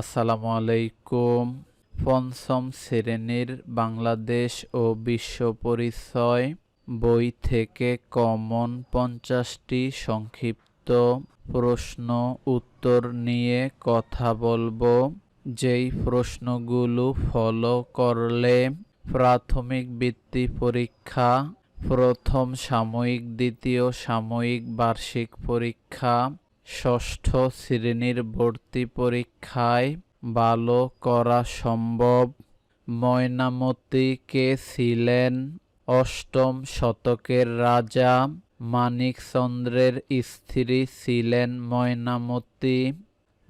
আসসালামু আলাইকুম। পঞ্চম শ্রেণির বাংলাদেশ ও বিশ্ব পরিচয় বই থেকে কমন পঞ্চাশটি সংক্ষিপ্ত প্রশ্ন উত্তর নিয়ে কথা বলব। যেই প্রশ্নগুলো ফলো করলে প্রাথমিক বৃত্তি পরীক্ষা, প্রথম সাময়িক, দ্বিতীয় সাময়িক, বার্ষিক পরীক্ষা ষষ্ঠ শ্রেণির ভর্তি পরীক্ষায় ভালো করা সম্ভব। ময়নামতি কে ছিলেন অষ্টম শতকের রাজা। মানিকচন্দ্রের স্ত্রী ছিলেন ময়নামতি।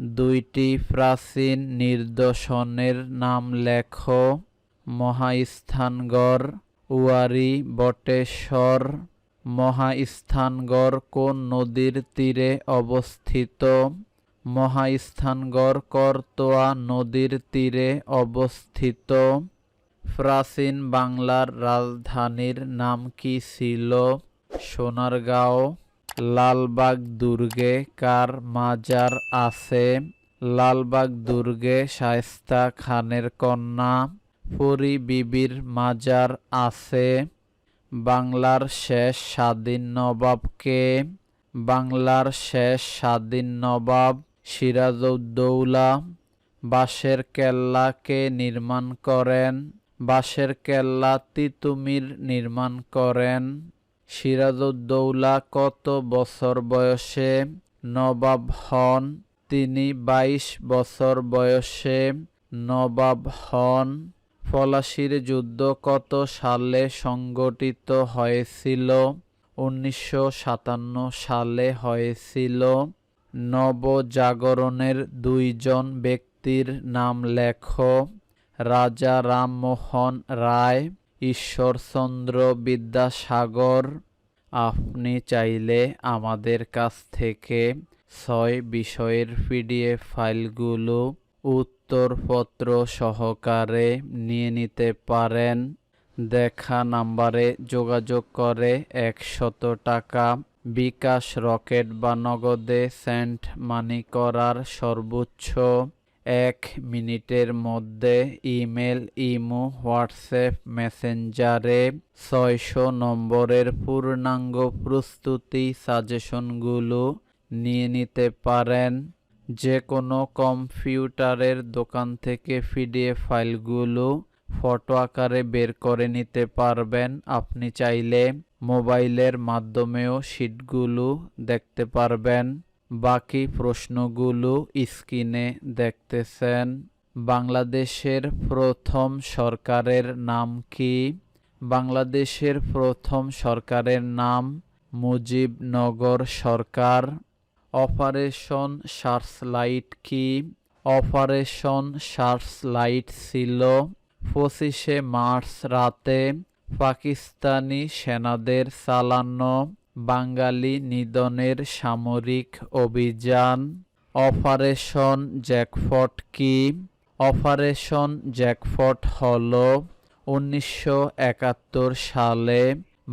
দুইটি প্রাচীন নিদর্শনের নাম লেখ। মহাস্থানগড় উয়ারি বটেশ্বর। মহাস্থানগড় কোন নদীর তীরে অবস্থিত? মহাস্থানগড় করতোয়া নদীর তীরে অবস্থিত। প্রাচীন বাংলার রাজধানীর নাম কি ছিল? সোনারগাঁও, লালবাগ দুর্গে, কার মাজার আছে? লালবাগ দুর্গে শায়েস্তা খানের কন্যা পরি বিবির মাজার আছে? বাংলার শেষ স্বাধীন নবাবকে বাংলার শেষ স্বাধীন নবাব সিরাজউদ্দৌলা বাঁশের কেল্লাকে নির্মাণ করেন, বাঁশের কেল্লা তিতুমির নির্মাণ করেন। সিরাজউদ্দৌলা কত বছর বয়সে নবাব হন? তিনি বাইশ বছর বয়সে নবাব হন। পলাশির যুদ্ধ কত সালে সংগঠিত হয়েছিল? উনিশশো সাতান্ন সালে হয়েছিল। নবজাগরণের দুইজন ব্যক্তির নাম লেখ। রাজা রামমোহন রায়, ঈশ্বরচন্দ্র বিদ্যাসাগর। আপনি চাইলে আমাদের কাছ থেকে ছয় বিষয়ের পিডিএফ ফাইলগুলো উত্তরপত্র সহকারে নিয়ে নিতে পারেন। দেখা নাম্বারে যোগাযোগ করে একশত টাকা। বিকাশ রকেট বা নগদে সেন্ট মানি করার সর্বোচ্চ এক মিনিটের মধ্যে ইমেল, ইমো, হোয়াটসঅ্যাপ, মেসেঞ্জারে ছয়শো নম্বরের পূর্ণাঙ্গ প্রস্তুতি সাজেশনগুলো নিয়ে নিতে পারেন। যে কোনো কম্পিউটারের দোকান থেকে পিডিএফ ফাইলগুলো ফটো আকারে বের করে নিতে পারবেন। আপনি চাইলে মোবাইলের মাধ্যমেও শিটগুলো দেখতে পারবেন। বাকি প্রশ্নগুলো স্ক্রিনে দেখতেছেন। বাংলাদেশের প্রথম সরকারের নাম কি? বাংলাদেশের প্রথম সরকারের নাম মুজিবনগর সরকার। অপারেশন সার্চ লাইট কি? অপারেশন সার্চ লাইট ছিল পঁচিশে মার্চ রাতে পাকিস্তানি সেনাদের চালানো বাঙালি নিধনের সামরিক অভিযান। অপারেশন জ্যাকফট কি? অপারেশন জ্যাকফট হল উনিশশো একাত্তর সালে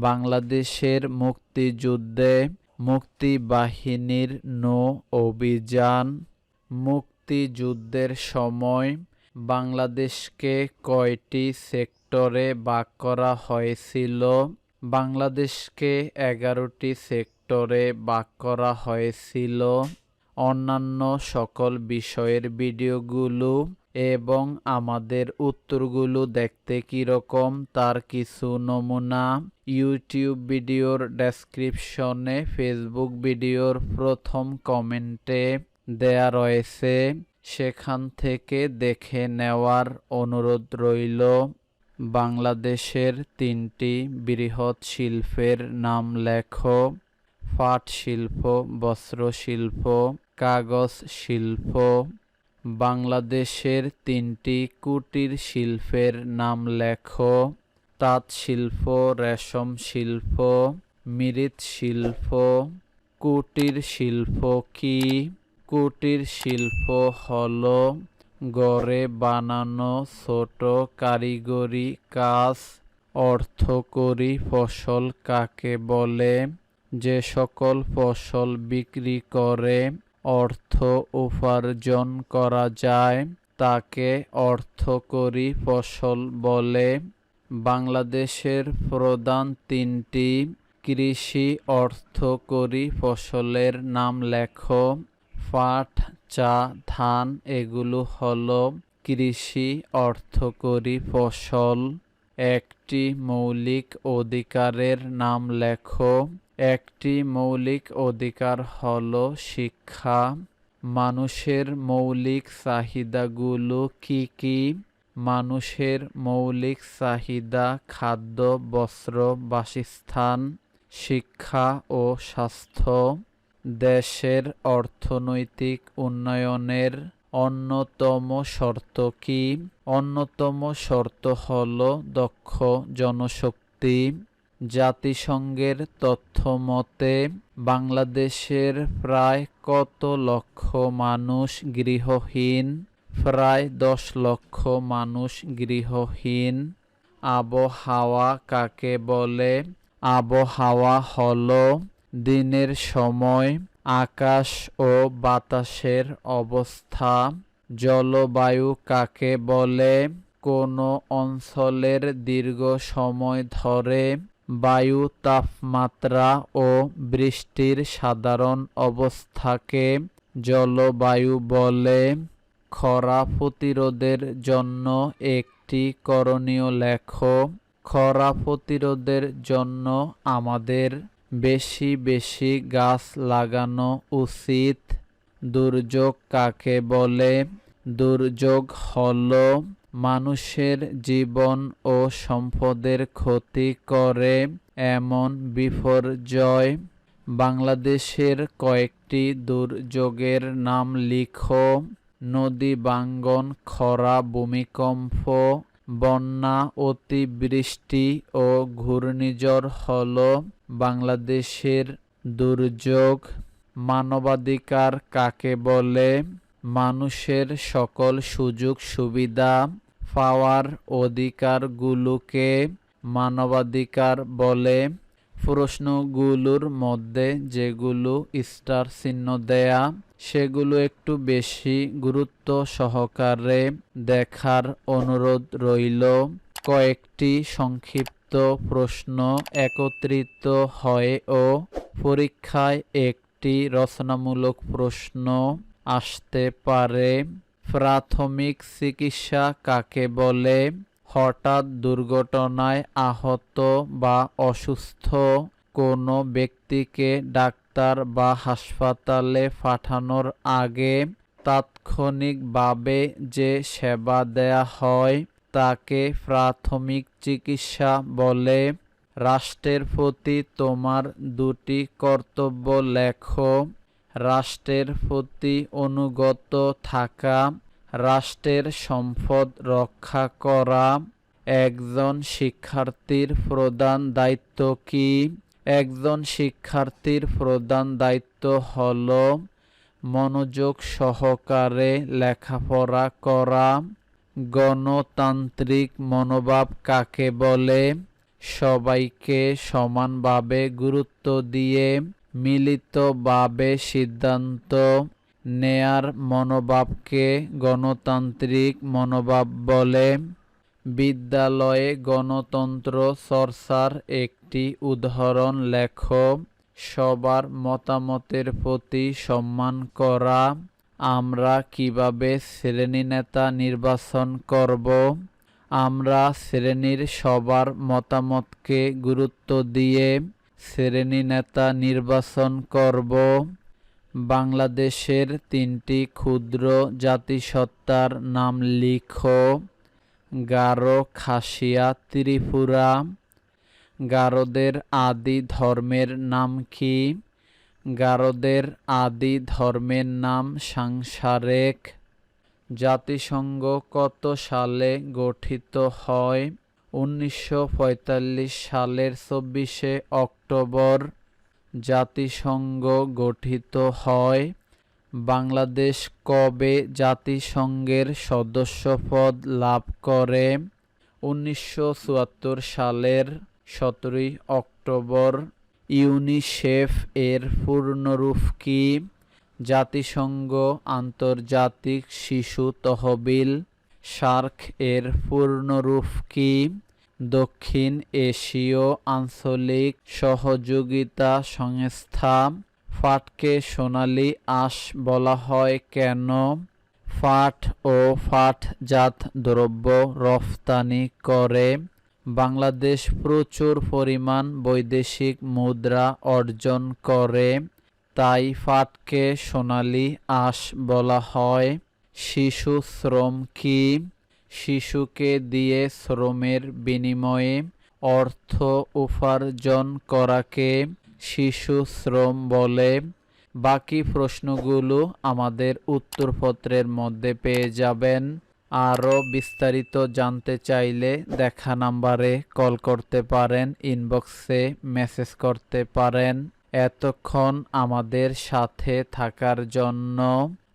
বাংলাদেশের মুক্তিযুদ্ধে মুক্তিবাহিনীর নৌ অভিযান, মুক্তিযুদ্ধের সময় বাংলাদেশকে কয়টি সেক্টরে ভাগ করা হয়েছিল? বাংলাদেশকে এগারোটি সেক্টরে ভাগ করা হয়েছিল। অন্যান্য সকল বিষয়ের ভিডিওগুলো এবং আমাদের উত্তরগুলো দেখতে কীরকম তার কিছু নমুনা। ইউটিউব ভিডিওর ডেসক্রিপশনে ফেসবুক ভিডিওর প্রথম কমেন্টে দেয়া রয়েছে, সেখান থেকে দেখে নেওয়ার অনুরোধ রইল। বাংলাদেশের তিনটি বৃহৎ শিল্পের নাম লেখ। পাট শিল্প, বস্ত্র শিল্প, কাগজ শিল্প বাংলাদেশের তিনটি কুটির শিল্পের নাম লেখ। তাঁত শিল্প, রেশম শিল্প মৃৎ শিল্প। কুটির শিল্প কি? কুটির শিল্প হল গড়ে বানানো ছোট কারিগরি কাজ। অর্থকরী ফসল কাকে বলে? যে সকল ফসল বিক্রি করে অর্থ উপার্জন করা যায়। তাকে অর্থকরী ফসল বলে। বাংলাদেশের প্রধান তিনটি কৃষি অর্থকরী ফসলের নাম লেখো। পাট, চা, ধান, এগুলো হলো কৃষি অর্থকরী ফসল। একটি মৌলিক অধিকারের নাম লেখো। একটি মৌলিক অধিকার হল শিক্ষা। মানুষের মৌলিক চাহিদাগুলো কি কি? মানুষের মৌলিক চাহিদা খাদ্য, বস্ত্র, বাসস্থান, শিক্ষা ও স্বাস্থ্য। দেশের অর্থনৈতিক উন্নয়নের অন্যতম শর্ত কি? অন্যতম শর্ত হল দক্ষ জনশক্তি। জাতিসংঘের তথ্য মতে বাংলাদেশের প্রায় কত লক্ষ মানুষ গৃহহীন? প্রায় দশ লক্ষ মানুষ গৃহহীন। আবহাওয়া কাকে বলে? আবহাওয়া হল দিনের সময়, আকাশ ও বাতাসের অবস্থা। জলবায়ু কাকে বলে? কোনো অঞ্চলের দীর্ঘ সময় ধরে বায়ু, তাপমাত্রা ও বৃষ্টির সাধারণ অবস্থাকে জলবায়ু বলে। খরা প্রতিরোধের জন্য একটি করণীয় লেখ। খরা প্রতিরোধের জন্য আমাদের বেশি বেশি গাছ লাগানো উচিত। দুর্যোগ কাকে বলে? দুর্যোগ হল মানুষের জীবন ও সম্পদের ক্ষতি করে এমন বিপর্যয়। বাংলাদেশের কয়েকটি দুর্যোগের নাম লিখো। নদী বাঙ্গন খরা, ভূমিকম্প, বন্যা, অতিবৃষ্টি ও ঘূর্ণিঝড় হল বাংলাদেশের দুর্যোগ। মানবাধিকার কাকে বলে? মানুষের সকল সুযোগ, সুবিধা পাওয়ার অধিকারগুলোকে মানবাধিকার বলে। প্রশ্নগুলোর মধ্যে যেগুলো স্টার চিহ্ন দেয়া, সেগুলো একটু বেশি গুরুত্ব সহকারে দেখার অনুরোধ রইল। কয়েকটি সংক্ষিপ্ত প্রশ্ন একত্রিত হয় ও পরীক্ষায় একটি রচনামূলক প্রশ্ন আসতে পারে। প্রাথমিক চিকিৎসা কাকে বলে? হঠাৎ দুর্ঘটনায় আহত বা অসুস্থ কোনো ব্যক্তিকে ডাক্তার বা হাসপাতালে পাঠানোর আগে তাৎক্ষণিকভাবে যে সেবা দেয়া হয় তাকে প্রাথমিক চিকিৎসা বলে। রাষ্ট্রের প্রতি তোমার দুটি কর্তব্য লেখো। রাষ্ট্রের প্রতি অনুগত থাকা, রাষ্ট্রের সম্পদ রক্ষা করা, একজন শিক্ষার্থীর প্রধান দায়িত্ব কি? একজন শিক্ষার্থীর প্রধান দায়িত্ব হল মনোযোগ সহকারে লেখাপড়া করা, গণতান্ত্রিক মনোভাব কাকে বলে? সবাইকে সমানভাবে গুরুত্ব দিয়ে মিলিতভাবে সিদ্ধান্ত নেয়ার মনোভাবকে গণতান্ত্রিক মনোভাব বলে। বিদ্যালয়ে গণতন্ত্র চর্চার একটি উদাহরণ লেখ। সবার মতামতের প্রতি সম্মান করা। আমরা কীভাবে শ্রেণি নেতা নির্বাচন করব? আমরা শ্রেণির সবার মতামতকে গুরুত্ব দিয়ে শ্রেণি নেতা নির্বাচন করব। বাংলাদেশের তিনটি ক্ষুদ্র জাতিসত্তার নাম লিখো। গারো, খাসিয়া, ত্রিপুরা। গারোদের আদি ধর্মের নাম কি? গারোদের আদি ধর্মের নাম সাংসারেক। জাতিসংঘ কত সালে গঠিত হয়? উনিশশো পঁয়তাল্লিশ সালের চব্বিশে অক্টোবর জাতিসংঘ গঠিত হয়। বাংলাদেশ কবে জাতিসংঘের সদস্যপদ লাভ করে? উনিশশো চুয়াত্তর সালের সতেরোই অক্টোবর ইউনিসেফ এর পূর্ণরূপ কি? জাতিসংঘ আন্তর্জাতিক শিশু তহবিল সার্ক এর পূর্ণরূপ কি? দক্ষিণ এশীয় আঞ্চলিক সহযোগিতা সংস্থা ফাটকে সোনালী আঁশ বলা হয় কেন? ফাট ও ফাটজাত দ্রব্য রফতানি করে। বাংলাদেশ প্রচুর পরিমাণ বৈদেশিক মুদ্রা অর্জন করে, তাই ফাটকে সোনালী আঁশ বলা হয়। শিশু শ্রম কি? শিশুকে দিয়ে শ্রমের বিনিময়ে অর্থ উপার্জন করাকে শিশু শ্রম বলে। বাকি প্রশ্নগুলো আমাদের উত্তরপত্রের মধ্যে পেয়ে যাবেন। আরও বিস্তারিত জানতে চাইলে দেখা নাম্বারে কল করতে পারেন, ইনবক্সে মেসেজ করতে পারেন। এতক্ষণ আমাদের সাথে থাকার জন্য